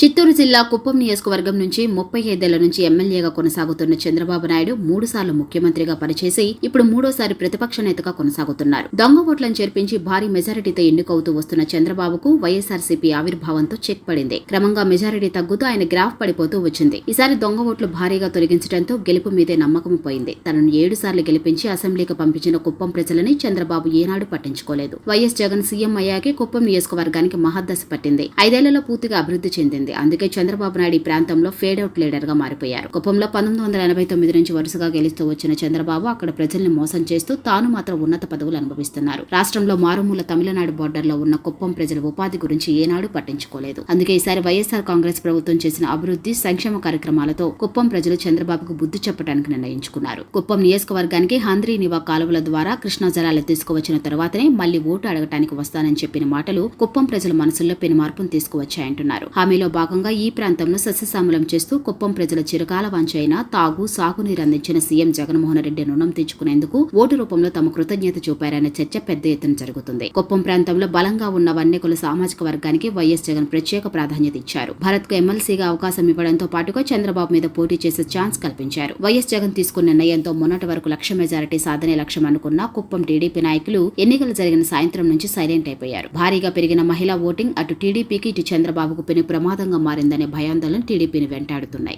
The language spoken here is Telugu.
చిత్తూరు జిల్లా కుప్పం నియోజకవర్గం నుంచి ముప్పై ఐదేళ్ళ నుంచి ఎమ్మెల్యేగా కొనసాగుతున్న చంద్రబాబు నాయుడు మూడు సార్లు ముఖ్యమంత్రిగా పనిచేసి ఇప్పుడు మూడోసారి ప్రతిపక్ష నేతగా కొనసాగుతున్నారు. దొంగ ఓట్లను చేర్పించి భారీ మెజారిటీతో ఎన్నికవుతూ వస్తున్న చంద్రబాబుకు వైఎస్ఆర్సీపీ ఆవిర్భావంతో చెక్ పడింది. క్రమంగా మెజారిటీ తగ్గుతూ ఆయన గ్రాఫ్ పడిపోతూ వచ్చింది. ఈసారి దొంగ ఓట్లు భారీగా తొలగించడంతో గెలుపు మీదే నమ్మకం పోయింది. తనను ఏడు సార్లు గెలిపించి అసెంబ్లీకి పంపించిన కుప్పం ప్రజలని చంద్రబాబు ఏనాడు పట్టించుకోలేదు. వైఎస్ జగన్ సీఎం అయ్యాకే కుప్పం నియోజకవర్గానికి మహద్దశ పట్టింది. ఐదేళ్ళలో పూర్తిగా అభివృద్ధి చెందింది. అందుకే చంద్రబాబు నాయుడు ఈ ప్రాంతంలో ఫేడౌట్ లీడర్గా లీడర్గా మారిపోయారు. కుప్పంలో పంతొమ్మిది వందల ఎనభై తొమ్మిది నుంచి వరుసగా గెలుస్తూ వచ్చిన చంద్రబాబు అక్కడ ప్రజల్ని మోసం చేస్తూ తాను మాత్రం ఉన్నత పదవులు అనుభవిస్తున్నారు. రాష్ట్రంలో మారుమూల తమిళనాడు బోర్డర్లో ఉన్న కుప్పం ప్రజల ఉపాధి గురించి ఏనాడు పట్టించుకోలేదు. అందుకే ఈసారి వైఎస్ఆర్ కాంగ్రెస్ ప్రభుత్వం చేసిన అభివృద్ధి సంక్షేమ కార్యక్రమాలతో కుప్పం ప్రజలు చంద్రబాబుకు బుద్ధి చెప్పడానికి నిర్ణయించుకున్నారు. కుప్పం నియోజకవర్గానికి హంద్రీ నివా కాలువల ద్వారా కృష్ణా జలాలు తీసుకువచ్చిన తర్వాతనే మళ్ళీ ఓటు అడగటానికి వస్తానని చెప్పిన మాటలు కుప్పం ప్రజల మనసుల్లో పెను మార్పును తీసుకువచ్చాయంటున్నారు. హామీలో భాగంగా ఈ ప్రాంతంలో సస్యశ్యామలం చేస్తూ కుప్పం ప్రజల చిరకాల వంచైన తాగు సాగునీరు అందించిన సీఎం జగన్మోహన్ రెడ్డి రుణం తెచ్చుకునేందుకు ఓటు రూపంలో తమ కృతజ్ఞత చూపారనే చర్చ పెద్ద ఎత్తున జరుగుతుంది. కుప్పం ప్రాంతంలో బలంగా ఉన్న వన్యకుల సామాజిక వర్గానికి వైఎస్ జగన్ ప్రత్యేక ప్రాధాన్యత ఇచ్చారు. భరత్కు ఎమ్మెల్సీగా అవకాశం ఇవ్వడంతో పాటుగా చంద్రబాబు మీద పోటీ చేసే ఛాన్స్ కల్పించారు. వైఎస్ జగన్ తీసుకున్న నిర్ణయంతో మొన్నటి వరకు లక్ష మెజారిటీ సాధనే లక్ష్యం అనుకున్న కుప్పం టీడీపీ నాయకులు ఎన్నికలు జరిగిన సాయంత్రం నుంచి సైలెంట్ అయిపోయారు. భారీగా పెరిగిన మహిళా ఓటింగ్ అటు టీడీపీకి ఇటు చంద్రబాబుకు పెను ప్రమాదం ప్రమాదంగా మారిందనే భయాందోళన టీడీపీని వెంటాడుతున్నాయి.